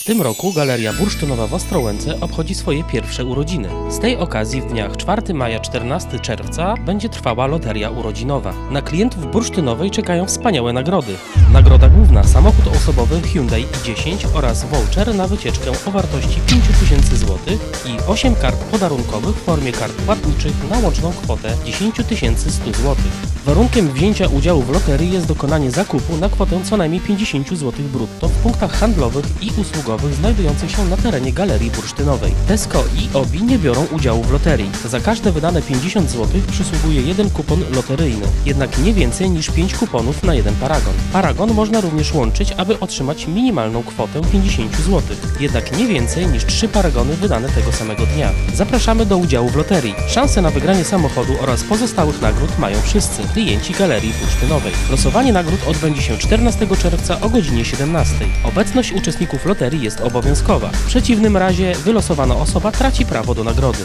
W tym roku Galeria Bursztynowa w Ostrołęce obchodzi swoje pierwsze urodziny. Z tej okazji w dniach 4 maja 14 czerwca będzie trwała loteria urodzinowa. Na klientów bursztynowej czekają wspaniałe nagrody. Nagroda główna samochód osobowy Hyundai i10 oraz voucher na wycieczkę o wartości 5000 zł i 8 kart podarunkowych w formie kart płatniczych na łączną kwotę 10 100 zł. Warunkiem wzięcia udziału w loterii jest dokonanie zakupu na kwotę co najmniej 50 zł brutto w punktach handlowych i usługowych znajdujących się na terenie Galerii Bursztynowej. Tesco i OBI nie biorą udziału w loterii. Za każde wydane 50 zł przysługuje jeden kupon loteryjny, jednak nie więcej niż 5 kuponów na jeden paragon. Paragon można również łączyć, aby otrzymać minimalną kwotę 50 zł, jednak nie więcej niż 3 paragony wydane tego samego dnia. Zapraszamy do udziału w loterii. Szanse na wygranie samochodu oraz pozostałych nagród mają wszyscy klienci Galerii Bursztynowej. Losowanie nagród odbędzie się 14 czerwca o godzinie 17. Obecność uczestników loterii jest obowiązkowa. W przeciwnym razie wylosowana osoba traci prawo do nagrody.